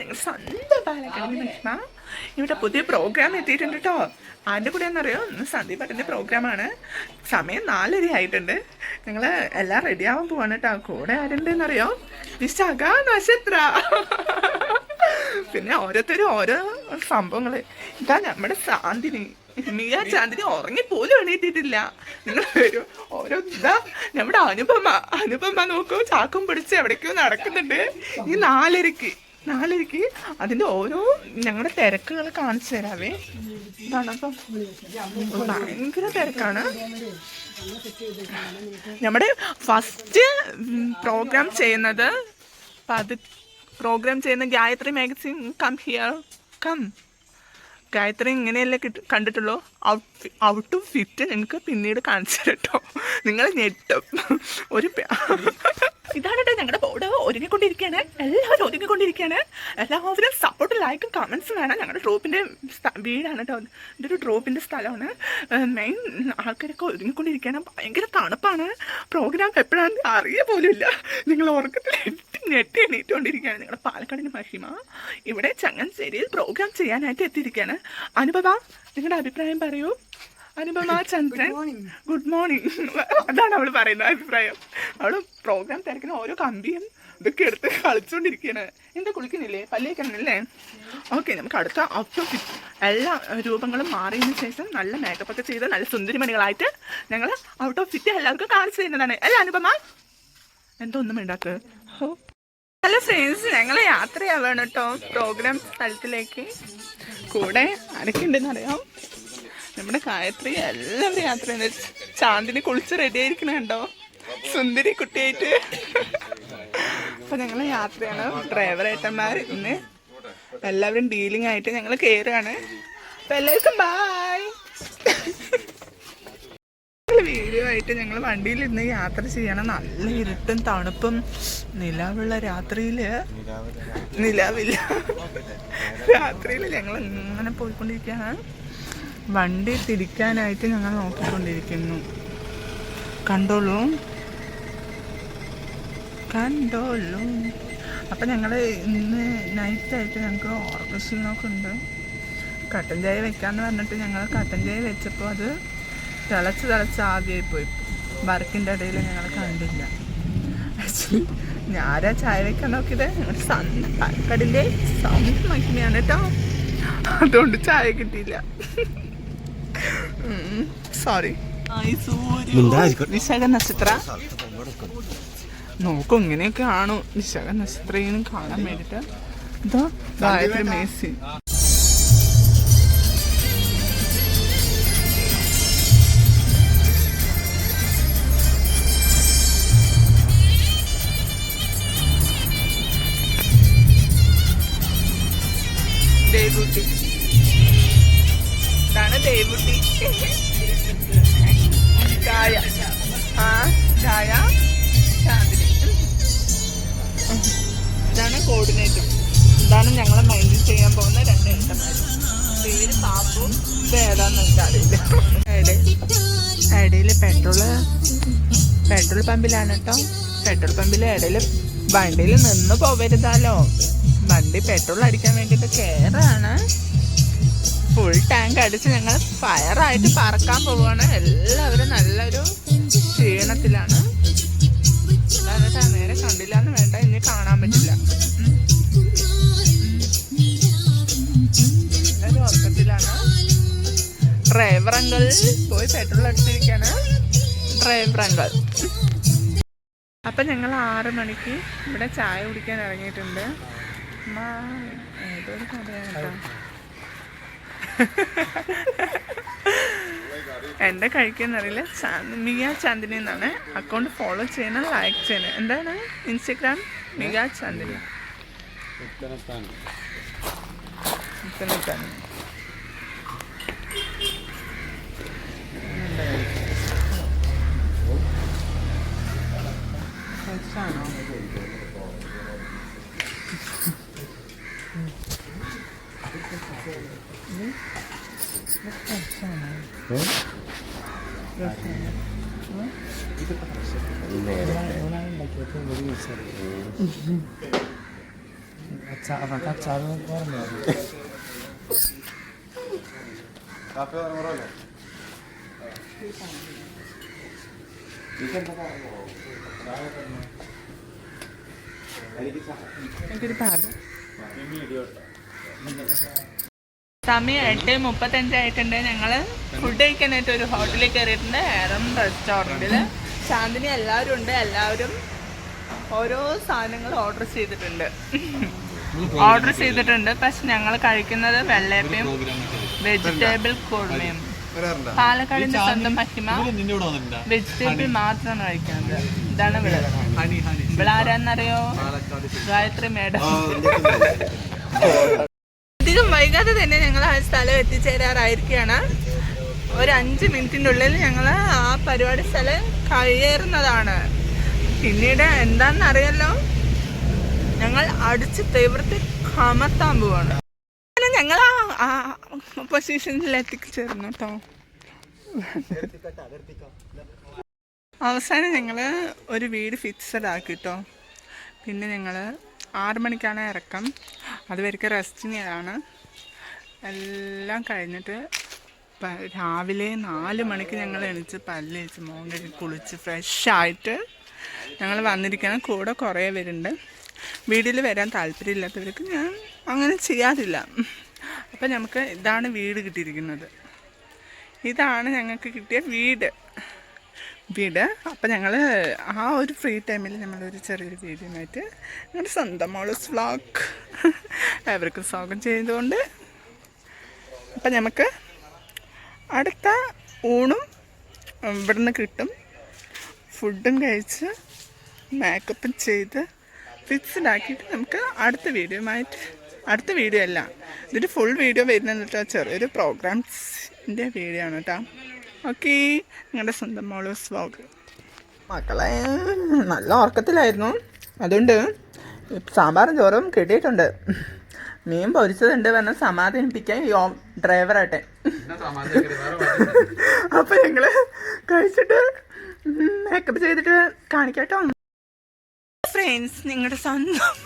ഞങ്ങൾ സ്വന്തം പാലക്കാട് മഹിമ ഇവിടെ പുതിയ പ്രോഗ്രാം എത്തിയിട്ടുണ്ട് കേട്ടോ ആന്റെ കൂടെ എന്നറിയോ സന്ദീപ് പട്ടന്റെ പ്രോഗ്രാമാണ് സമയം നാലര ആയിട്ടുണ്ട്. ഞങ്ങൾ എല്ലാം റെഡി ആവാൻ പോവാണ് കേട്ടോ കൂടെ ആരുണ്ടെന്നറിയോ? വിശാഖ നക്ഷത്ര. പിന്നെ ഓരോരുത്തരും ഓരോ സംഭവങ്ങൾ ഇതാ നമ്മുടെ ശാന്തിനി. മിയ ചാന്ദിനി ഉറങ്ങി പോലും എണീറ്റിട്ടില്ല. നിങ്ങൾ ഓരോ ഇതാ നമ്മുടെ അനുപമ. അനുപമ നോക്കൂ ചാക്കും പിടിച്ച് എവിടേക്കോ നടക്കുന്നുണ്ട്. ഈ നാലരക്ക് നാലരക്ക് അതിന്റെ ഓരോ ഞങ്ങളുടെ തിരക്കുകൾ കാണിച്ചു തരാവേ. അപ്പം ഭയങ്കര തിരക്കാണ്. നമ്മുടെ ഫസ്റ്റ് പ്രോഗ്രാം ചെയ്യുന്നത് പത് പ്രോഗ്രാം ചെയ്യുന്ന Gayathri magazine come here come Gayathri ഇങ്ങനെയല്ലേ കിട്ട കണ്ടിട്ടുള്ളൂ. ഔട്ട് ഔട്ടും ഫിറ്റ് എനിക്ക് പിന്നീട് കാണിച്ചു കേട്ടോ നിങ്ങൾ ഞെട്ടും. ഒരു ഇതാണ് ഞങ്ങളുടെ ബോർഡ്. ഒരുങ്ങിക്കൊണ്ടിരിക്കുകയാണ് എല്ലാവരും ഒരുങ്ങിക്കൊണ്ടിരിക്കുകയാണ് എല്ലാവരും സപ്പോർട്ട് ലൈക്കും കമൻസും വേണം. ഞങ്ങളുടെ ട്രോപ്പിന്റെ വീടാണ് കേട്ടോ ഇതൊരു ട്രോപ്പിന്റെ സ്ഥലമാണ്. മെയിൻ ആൾക്കാരൊക്കെ ഒരുങ്ങിക്കൊണ്ടിരിക്കുകയാണ് ഭയങ്കര തണുപ്പാണ്. പ്രോഗ്രാം എപ്പോഴാണെന്ന് അറിയ പോലും ഇല്ല നിങ്ങൾ ഉറക്കത്തിൽ ഞെട്ടി എണീറ്റുകൊണ്ടിരിക്കുകയാണ് നിങ്ങളുടെ പാലക്കാടിന് മഹിമ. ഇവിടെ ചങ്ങനാശ്ശേരിയിൽ പ്രോഗ്രാം ചെയ്യാനായിട്ട് എത്തിയിരിക്കുകയാണ്. അനുപമ നിങ്ങളുടെ അഭിപ്രായം പറയൂ. അനുപമ ചന്ദ്രൻ ഗുഡ് മോർണിംഗ് അതാണ് അവൾ പറയുന്നത് അഭിപ്രായം. അവൾ പ്രോഗ്രാം തിരക്കുന്ന ഓരോ കമ്പിയും ഇതൊക്കെ എടുത്ത് കളിച്ചുകൊണ്ടിരിക്കുകയാണ് എന്താ കുളിക്കുന്നില്ലേ? പല്ലേക്കണല്ലേ ഓക്കെ നമുക്ക് അടുത്ത ഔട്ട്ഫിറ്റ് എല്ലാ രൂപങ്ങളും മാറിയതിനു ശേഷം നല്ല മേക്കപ്പ് ഒക്കെ ചെയ്ത് നല്ല സുന്ദരിമണികളായിട്ട് ഞങ്ങൾ ഔട്ട് ഓഫ് ഫിറ്റ് എല്ലാവർക്കും കാണിച്ചു തരുന്നതാണ് അല്ല അനുപമ? എന്തോ ഒന്നും വേണ്ടാത്ത ഹലോ ഫ്രണ്ട്സ് ഞങ്ങൾ യാത്രയാവാണ് കേട്ടോ. പ്രോഗ്രാം സ്ഥലത്തിലേക്ക്. കൂടെ ആരൊക്കെയുണ്ടെന്ന് അറിയാം നമ്മുടെ കായത്രി എല്ലാവരും യാത്ര ചെയ്യുന്നത് ചാന്തിന് കുളിച്ച് റെഡി ആയിരിക്കണ കണ്ടോ? സുന്ദരി കുട്ടിയായിട്ട്. അപ്പൊ ഞങ്ങൾ യാത്രയാണ്. ഡ്രൈവർ ഏട്ടന്മാർ ഇന്ന് എല്ലാവരും ഡീലിംഗ് ആയിട്ട് ഞങ്ങൾ കയറുകയാണ് അപ്പൊ എല്ലാവർക്കും ബായ് വീഡിയോ ആയിട്ട് ഞങ്ങൾ വണ്ടിയിൽ ഇന്ന് യാത്ര ചെയ്യണം. നല്ല ഇരുട്ടും തണുപ്പും. നിലാവുള്ള രാത്രിയിൽ നിലാവില്ല. രാത്രിയിൽ ഞങ്ങൾ ഇങ്ങനെ പോയിക്കൊണ്ടിരിക്കുകയാണ്? വണ്ടി തിരിക്കാനായിട്ട് ഞങ്ങൾ നോക്കിക്കൊണ്ടിരിക്കുന്നു. കണ്ടോളൂ. കണ്ടോളൂ. അപ്പം ഞങ്ങൾ ഇന്ന് നൈറ്റായിട്ട് ഞങ്ങൾക്ക് ഓർക്കക്ഷീണമൊക്കെ ഉണ്ട്. കട്ടൻ ചായ വെക്കാന്ന് പറഞ്ഞിട്ട് ഞങ്ങൾ കട്ടൻ ചായ വെച്ചപ്പോൾ അത് തിളച്ച് തിളച്ച് ആദ്യമായി പോയി വർക്കിന്റെ ഇടയിൽ ഞങ്ങൾ കണ്ടില്ല. ആക്ച്വലി ഞാനാ ചായ വെക്കാൻ നോക്കിയത്. ഞങ്ങളുടെ സ്വന്തം പാലക്കാടിന്റെ മഹിമയാണ് കേട്ടോ. അതുകൊണ്ട് ചായ കിട്ടിയില്ല. സോറി നിശാഖ നക്ഷത്ര. നോക്കും ഇങ്ങനെയൊക്കെ ആണോ നിശാഖ നക്ഷത്രയും കാണാൻ വേണ്ടിട്ട് ഇതാ ഗായത്രി മേസി ദേവുട്ടി. ഇതാണ് ദേവുട്ടി. ചായ. ആ ചായ. ചാന്ദിനി ഇതാണ് കോർഡിനേറ്റർ ഇതാണ് ഞങ്ങളെ മൈൻഡിൽ ചെയ്യാൻ പോകുന്ന രണ്ട് ഏട്ടന്മാർ പേര് പാപ്പും ഇത് ഏതാന്ന് എനിക്കറിയില്ല ഇടയിൽ പെട്രോൾ പെട്രോൾ പമ്പിലാണ് കേട്ടോ. പെട്രോൾ പമ്പിൽ ഇടയിൽ വണ്ടിയിൽ നിന്ന് പോവരുതാലോ. വണ്ടി പെട്രോൾ അടിക്കാൻ വേണ്ടിയിട്ട് കയറാണ് ഫുൾ ടാങ്ക് അടിച്ച് ഞങ്ങൾ ഫയറായിട്ട് പറക്കാൻ പോവുകയാണ് എല്ലാവരും നല്ലൊരു ക്ഷീണത്തിലാണ്. അതായത് നേരെ കണ്ടില്ല എന്ന് വേണ്ട ഇനി കാണാൻ പറ്റില്ല. ഉറക്കത്തിലാണ്. ഡ്രൈവർ പോയി പെട്രോൾ അടിച്ചിരിക്കാണ്. ഡ്രൈവർ അപ്പൊ ഞങ്ങൾ ആറ് മണിക്ക് ഇവിടെ ചായ കുടിക്കാൻ ഇറങ്ങിയിട്ടുണ്ട്. ഏതൊരു കഴിക്കുന്നറിയില്ല? മിയ ചാന്ദിനി എന്നാണ്. അക്കൗണ്ട് ഫോളോ ചെയ്യണം ലൈക്ക് ചെയ്യണം. എന്താണ്? ഇൻസ്റ്റഗ്രാം മിയ ചാന്ദിനി. രസാണോ? പാൽ സമയം എട്ട് മുപ്പത്തഞ്ചായിട്ടുണ്ട് ഞങ്ങൾ ഫുഡ് കഴിക്കാനായിട്ട് ഒരു ഹോട്ടലിൽ കയറിയിട്ടുണ്ട്. എറം റെസ്റ്റോറന്റിൽ ശാന്തിനി എല്ലാവരും ഉണ്ട്. എല്ലാവരും ഓരോ സാധനങ്ങൾ ഓർഡർ ചെയ്തിട്ടുണ്ട്. ഓർഡർ ചെയ്തിട്ടുണ്ട്. പക്ഷെ ഞങ്ങൾ കഴിക്കുന്നത് വെള്ളയപ്പയും വെജിറ്റബിൾ കുഴമയും പാലക്കാടിന്റെ സ്വന്തം മഹിമ വെജിറ്റബിൾ മാത്രമാണ് കഴിക്കുന്നത് ഇതാണ് ഇവിടെ. ഇവിടെ ആരാന്നറിയോ? ഗായത്രി മേഡം. അധികം വൈകാതെ തന്നെ ഞങ്ങൾ ആ സ്ഥലം എത്തിച്ചേരാറായിരിക്കുകയാണ്. ഒരു അഞ്ച് മിനിറ്റിനുള്ളിൽ ഉള്ളിൽ ഞങ്ങൾ ആ പരിപാടി സ്ഥലം കയ്യേറുന്നതാണ് പിന്നീട് എന്താന്ന് അറിയാലോ ഞങ്ങൾ അടിച്ച് തീവ്രത്തിൽ കമത്താൻ പോവാണ്. അങ്ങനെ ഞങ്ങൾ ആ പൊസിഷനിൽ എത്തിച്ചേർന്നു കേട്ടോ അവസാനം ഞങ്ങൾ ഒരു വീട് ഫിക്സഡ് ആക്കി കേട്ടോ പിന്നെ ഞങ്ങൾ ആറു മണിക്കാണ് ഇറക്കം. അതുവരെയ്ക്ക് റെസ്റ്റിങ്ങാണ് എല്ലാം കഴിഞ്ഞിട്ട് രാവിലെ നാല് മണിക്ക് ഞങ്ങൾ എണീച്ച് പല്ല് തേച്ച് മോൻ കഴുകി കുളിച്ച് ഫ്രഷായിട്ട് ഞങ്ങൾ വന്നിരിക്കണം കൂടെ കുറേ പേരുണ്ട്. വീട്ടിൽ വരാൻ താല്പര്യമില്ലാത്തവർക്ക് ഞാൻ അങ്ങനെ ചെയ്യാറില്ല. അപ്പം നമുക്ക് ഇതാണ് വീട് കിട്ടിയിരിക്കുന്നത്. ഇതാണ് ഞങ്ങൾക്ക് കിട്ടിയ വീട്. വീട്. അപ്പം ഞങ്ങൾ ആ ഒരു ഫ്രീ ടൈമിൽ നമ്മളൊരു ചെറിയൊരു വീഡിയോമായിട്ട് ഞങ്ങളുടെ സ്വന്തം മോളസ് വ്ളോഗ് എവർക്കും സ്വാഗതം ചെയ്തുകൊണ്ട് അപ്പം നമുക്ക് അടുത്ത ഊണും ഇവിടുന്ന് കിട്ടും. ഫുഡും കഴിച്ച് മേക്കപ്പും ചെയ്ത് ഫിക്സ്ഡ് ആക്കിയിട്ട് നമുക്ക് അടുത്ത വീഡിയോയുമായിട്ട് അടുത്ത വീഡിയോ അല്ല ഇതൊരു ഫുൾ വീഡിയോ വരുന്നത് കേട്ടോ ചെറിയൊരു പ്രോഗ്രാംസിന്റെ വീഡിയോ ആണ് കേട്ടോ ഓക്കെ നിങ്ങളുടെ സ്വന്തം മോളോസ് വ്ളോഗ് മക്കളെ നല്ല ഉറക്കത്തിലായിരുന്നു. അതുകൊണ്ട് സാമ്പാറും ചോറും കിട്ടിയിട്ടുണ്ട്. മീൻ പൊരിച്ചതുണ്ട് വന്ന് സമാധാനിപ്പിക്കാൻ യോ ഡ്രൈവറാട്ടെ അപ്പം ഞങ്ങൾ കഴിച്ചിട്ട് മേക്കപ്പ് ചെയ്തിട്ട് കാണിക്കാട്ടോ. ഫ്രണ്ട്സ് നിങ്ങളുടെ സ്വന്തം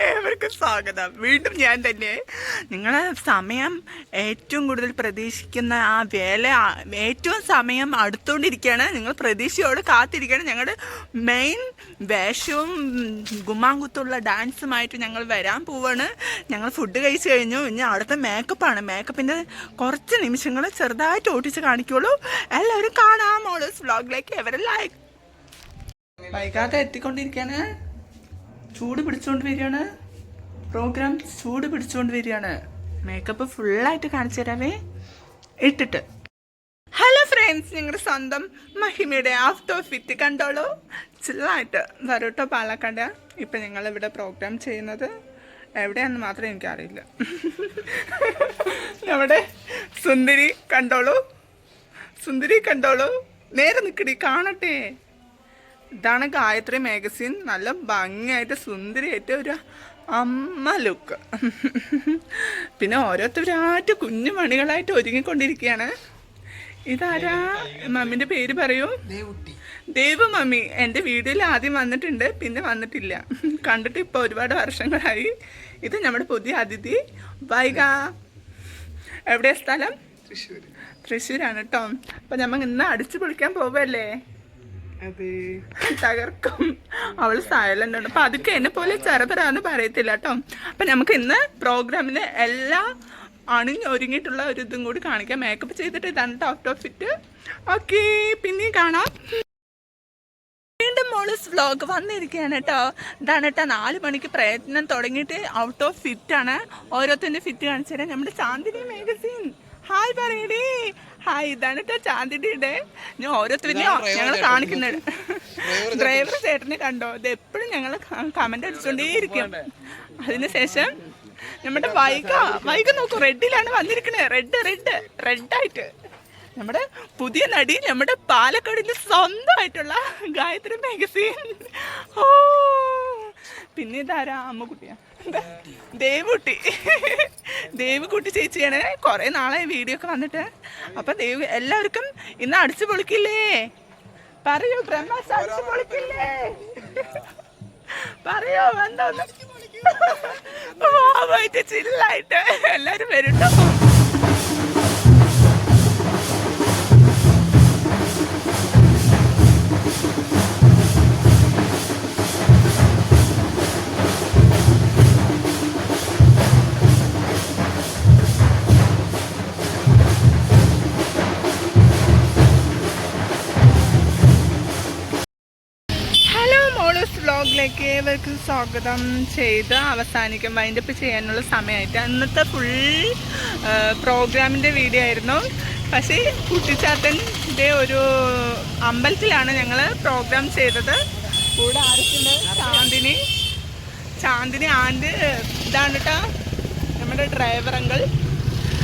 ഏവർക്കും സ്വാഗതം. വീണ്ടും ഞാൻ തന്നെ നിങ്ങൾ സമയം ഏറ്റവും കൂടുതൽ പ്രതീക്ഷിക്കുന്ന ആ വേല ഏറ്റവും സമയം അടുത്തുകൊണ്ടിരിക്കുകയാണ് നിങ്ങൾ പ്രതീക്ഷയോട് കാത്തിരിക്കുകയാണ് ഞങ്ങളുടെ മെയിൻ വേഷവും ഗുമാങ്കുത്തുള്ള ഡാൻസുമായിട്ട് ഞങ്ങൾ വരാൻ പോവാണ്. ഞങ്ങൾ ഫുഡ് കഴിച്ചു കഴിഞ്ഞു. ഇനി അടുത്ത മേക്കപ്പാണ് മേക്കപ്പിന്റെ കുറച്ച് നിമിഷങ്ങൾ ചെറുതായിട്ട് ഓട്ടിച്ച് കാണിക്കുള്ളൂ. എല്ലാവരും കാണാം. മോളേഴ്സ് വ്ളോഗിലേക്ക് എവരെ ലൈക്ക് വൈകാതെ എത്തിക്കൊണ്ടിരിക്കുകയാണ് ചൂട് പിടിച്ചുകൊണ്ട് വരികയാണ്. പ്രോഗ്രാം ചൂട് പിടിച്ചുകൊണ്ട് വരികയാണ്. മേക്കപ്പ് ഫുള്ളായിട്ട് കാണിച്ചു തരാമേ ഇട്ടിട്ട്. ഹലോ ഫ്രണ്ട്സ് നിങ്ങളുടെ സ്വന്തം മഹിമയുടെ ആഫ്റ്റർ ഫിറ്റ് കണ്ടോളൂ. ചില്ലായിട്ട് വരൂട്ടോ പാലക്കാട്. ഇപ്പം നിങ്ങൾ ഇവിടെ പ്രോഗ്രാം ചെയ്യുന്നത് എവിടെയാണെന്ന് മാത്രം എനിക്കറിയില്ല. നമ്മുടെ സുന്ദരി കണ്ടോളൂ. സുന്ദരി കണ്ടോളൂ. നേരെ നിൽക്കടി കാണട്ടെ. ഇതാണ് ഗായത്രി മാഗസിൻ. നല്ല ഭംഗിയായിട്ട് സുന്ദരിയായിട്ട് ഒരു അമ്മ ലുക്ക് പിന്നെ ഓരോരുത്തരായിട്ട് കുഞ്ഞു മണികളായിട്ട് ഒരുങ്ങിക്കൊണ്ടിരിക്കുകയാണ്. ഇതാരാ? മമ്മിന്റെ പേര് പറയൂ. ദേവ് മമ്മി. എന്റെ വീഡിയോയിൽ ആദ്യം വന്നിട്ടുണ്ട് പിന്നെ വന്നിട്ടില്ല. കണ്ടിട്ട് ഇപ്പോൾ ഒരുപാട് വർഷങ്ങളായി. ഇത് നമ്മുടെ പുതിയ അതിഥി. വൈക എവിടെയാ സ്ഥലം? തൃശ്ശൂർ തൃശ്ശൂരാണ് കേട്ടോ അപ്പം നമ്മൾ ഇന്ന് അടിച്ചു പൊളിക്കാൻ പോവല്ലേ? തകർക്കും. അവൾ സൈലന്റ് ആണ്. അപ്പൊ അതൊക്കെ എന്നെ പോലെ ചെറുതരാന്ന് പറയത്തില്ല കേട്ടോ അപ്പൊ നമുക്ക് ഇന്ന് പ്രോഗ്രാമിന് എല്ലാ അണിഞ്ഞൊരുങ്ങിയിട്ടുള്ള ഒരു ഇതും കൂടി കാണിക്കാം. മേക്കപ്പ് ചെയ്തിട്ട് ഇതാണ് ടോപ്പ് ഓഫ് ഫിറ്റ് ഓക്കെ പിന്നെയും കാണാം. വീണ്ടും മോളിസ് വ്ലോഗ് വന്നിരിക്കുകയാണ് കേട്ടോ ഇതാണ് കേട്ടോ നാല് മണിക്ക് പ്രയത്നം തുടങ്ങിയിട്ട് ഔട്ട് ഓഫ് ഫിറ്റ് ആണ് ഓരോരുത്തരുടെ ഫിറ്റ് കാണിച്ചു തരാം നമ്മുടെ ചാന്ദിനി മാഗസിൻ ഹായ് പറയടി. ഹായ് ഇതാണ് കേട്ടോ ചാന്തിടിയുടെ ഞാൻ ഓരോരുത്തരും ഞങ്ങൾ കാണിക്കുന്നുണ്ട് ഡ്രൈവർ ചേട്ടനെ കണ്ടോ? ഇത് എപ്പോഴും ഞങ്ങൾ കമന്റ് അടിച്ചുകൊണ്ടേയിരിക്കും അതിനുശേഷം നമ്മുടെ ബൈക്ക് ബൈക്ക് നോക്കൂ റെഡിലാണ് വന്നിരിക്കുന്നത് റെഡ് റെഡ് റെഡായിട്ട്. നമ്മുടെ പുതിയ നടി നമ്മുടെ പാലക്കാടിന്റെ സ്വന്തമായിട്ടുള്ള ഗായത്രി മാഗസീൻ. ഓ പിന്നെ ഇതാരാ? അമ്മക്കുട്ടിയാ ദേവുട്ടി ദേവിക്കുട്ടി ചേച്ചിയാണ്. കുറെ നാളായി വീഡിയോ ഒക്കെ വന്നിട്ട്. അപ്പൊ ദേവ് എല്ലാവർക്കും ഇന്ന് അടിച്ചു പൊളിക്കില്ലേ? പറയൂ ബ്രഹ്മാസ് അടിച്ചു പൊളിക്കില്ലേ? പറയോ എന്താ ചില്ലായിട്ട് എല്ലാരും വരും ഏവർക്കും സ്വാഗതം ചെയ്ത് അവസാനിക്കും വൈൻഡപ്പ് ചെയ്യാനുള്ള സമയമായിട്ട്. അന്നത്തെ ഫുൾ പ്രോഗ്രാമിന്റെ വീഡിയോ ആയിരുന്നു. പക്ഷേ കുട്ടിച്ചാത്തന്റെ ഒരു അമ്പലത്തിലാണ് ഞങ്ങൾ പ്രോഗ്രാം ചെയ്തത്. കൂടെ ആരൊക്കെയുണ്ട്? ചാന്ദിനി ചാന്ദിനി ആൻഡ് ഇതാണ് കേട്ടോ നമ്മുടെ ഡ്രൈവർ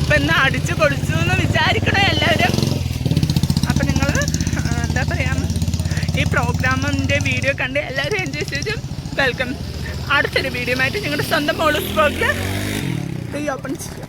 അപ്പം ഇന്ന് അടിച്ചു പൊളിച്ചു എന്ന് വിചാരിക്കണോ എല്ലാവരും. അപ്പം നിങ്ങൾ എന്താ പറയുക ഈ പ്രോഗ്രാമിന്റെ വീഡിയോ കണ്ട് എല്ലാവരും വെൽക്കം അടുത്തൊരു ആയിട്ട് നിങ്ങളുടെ സ്വന്തം മോളൂസ് പ്രോഗ്രാം റീ ഓപ്പൺ ചെയ്യാം.